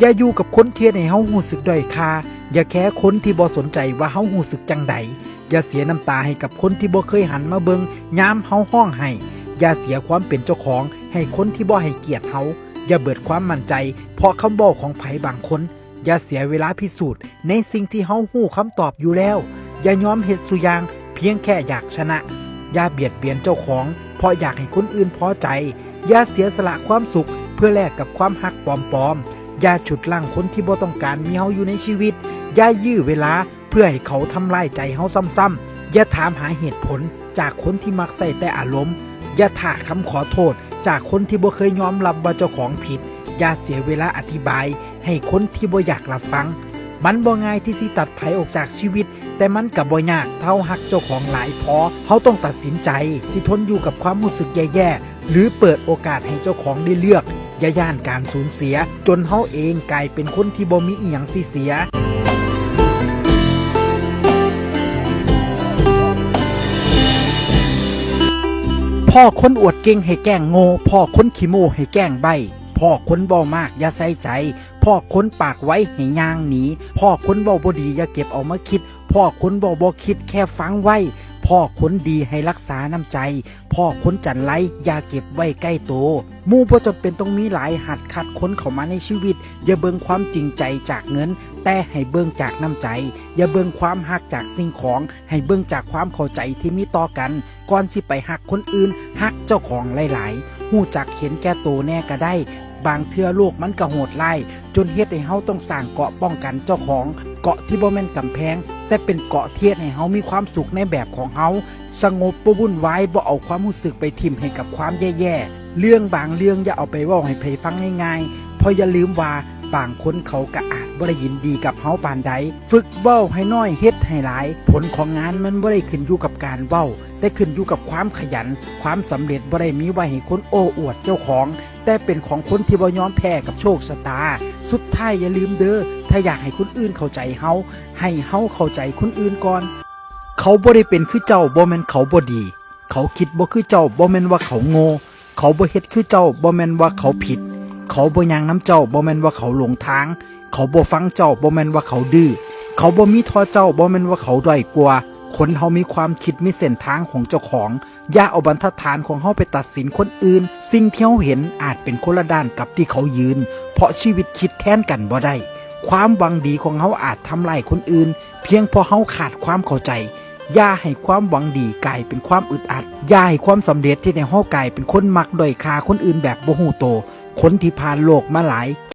อย่าอยู่กับคนเที่เฮ็ดให้เฮารู้สึกด้อยค่าอย่าแค่คนที่บ่สนใจว่าเฮารู้สึกจังใดอย่าเสียน้ำตาให้กับคนที่บ่เคยหันมาเบิงยามเฮาห้องให้อย่าเสียความเป็นเจ้าของ ให้คนที่บ่ให้เกียรติเฮาอย่าเบิดความมั่นใจ เพราะคำบอกของไผบางคน อย่าเสียเวลาพิสูจน์ ในสิ่งที่เฮาฮู้คำตอบอยู่แล้ว อย่ายอมเฮ็ดสุอยาง เพียงแค่อยากชนะ อย่าเบียดเบียนเจ้าของ เพราะอยากให้คนอื่นพอใจ อย่าเสียสละความสุขเพื่อแลกกับความหักปลอมๆ อย่าฉุดลั่งคนที่บ่ต้องการมีเฮาอยู่ในชีวิต อย่ายื้อเวลาเพื่อให้เขาทำลายใจเฮาซ้ำๆอย่าถามหาเหตุผลจากคนที่มักใส่แต่อารมณ์ อย่าถาคำขอโทษ จากคนที่บ่เคยยอมรับว่าเจ้าของผิด อย่าเสียเวลาอธิบาย ให้คนที่บ่อยากรับฟัง มันบ่ง่ายที่สิตัดไผออกจากชีวิต แต่มันกับบ่ยากเท่าหักเจ้าของหลายพอเขาต้องตัดสินใจ สิทนอยู่กับความรู้สึกแย่ๆหรือเปิดโอกาสให้เจ้าของได้เลือก อย่าย่านการสูญเสีย จนเขาเองกลายเป็นคนที่บ่มีอีหยังสิเสียพ่อคนอวดเก่งให้แก้งโง่พ่อคนขี้โม้ให้แก้งใบพ่อคนเบามากอย่าใส่ใจ พ่อคนปากไว้ให้ย่างหนีพ่อคนเบาบ่ดีอย่าเก็บเอามาคิด พ่อคนเบาบ่คิดแค่ฟังไว้ พ่อคนดีให้รักษาน้ำใจ พ่อคนจันไรอย่าเก็บไว้ใกล้โตว มู่บ่จำเป็นต้องมีหลายหัดคัดค้นเข้ามาในชีวิต อย่าเบิ่งความจริงใจจากเงิน แต่ให้เบิ่งจากน้ำใจ อย่าเบิ่งความหักจากสิ่งของ ให้เบิ่งจากความเข้าใจที่มีต่อกัน ก่อนสิไปหักคนอื่นหักเจ้าของหลายๆหู้จักเห็นแก่โตวแน่ก็ได้ บางเทื่อโลกมันก็โหดไล่จนเฮ็ดให้เฮาต้องสร้างเกาะป้องกันเจ้าของ เกาะที่บ่แม่นกำแพง แต่เป็นเกาะเทียดให้เฮามีความสุขในแบบของเฮาสงบบ่วุ่นวายบ่เอาความรู้สึกไปทิ่มให้กับความแย่ๆ เรื่องบางเรื่องอย่าเอาไปเว้าให้ไผฟังง่ายๆ เพราะอย่าลืมว่าบางคนเขาก็อาจบ่ได้ยินดีกับเฮาปานใด ฝึกเว้าให้น้อยเฮ็ดให้หลาย ผลของงานมันบ่ได้ขึ้นอยู่กับการเว้า แต่ขึ้นอยู่กับความขยัน ความสำเร็จบ่ได้มีไว้ให้คนโอ้อวดเจ้าของ แต่เป็นของคนที่บ่ยอมแพ้กับโชคชะตา สุดท้ายอย่าลืมเด้อ ถ้าอยากให้คนอื่นเข้าใจเฮา ให้เฮาเข้าใจคนอื่นก่อน เขาบ่ได้เป็นคือเจ้าบ่แม่นเขาบ่ดี เขาคิดบ่คือเจ้าบ่แม่นว่าเขาโง่ เขาบ่เฮ็ดคือเจ้าบ่แม่นว่าเขาผิด เขาบ่ยังน้ำเจ้าบ่แม่นว่าเขาหลงทาง เขาบ่ฟังเจ้าบ่แม่นว่าเขาดื้อเขาบ่มีทอเจ้าบ่แม่นว่าเขาด้อยกว่าคนเฮามีความคิดมีเส้นทางของเจ้าของ อย่าเอาบรรทัดฐานของเฮาไปตัดสินคนอื่น สิ่งที่เฮาเห็นอาจเป็นคนละด้านกับที่เขายืน เพราะชีวิตคิดแทนกันบ่ได้ ความหวังดีของเฮาอาจทำลายคนอื่น เพียงเพราะเฮาขาดความเข้าใจ อย่าให้ความหวังดีกลายเป็นความอึดอัดอย่าให้ความสำเร็จที่ในห้อกลายเป็นคนมักด้อยค่าคนอื่นแบบบ่ฮู้โต คนที่ผ่านโลกมาหลาย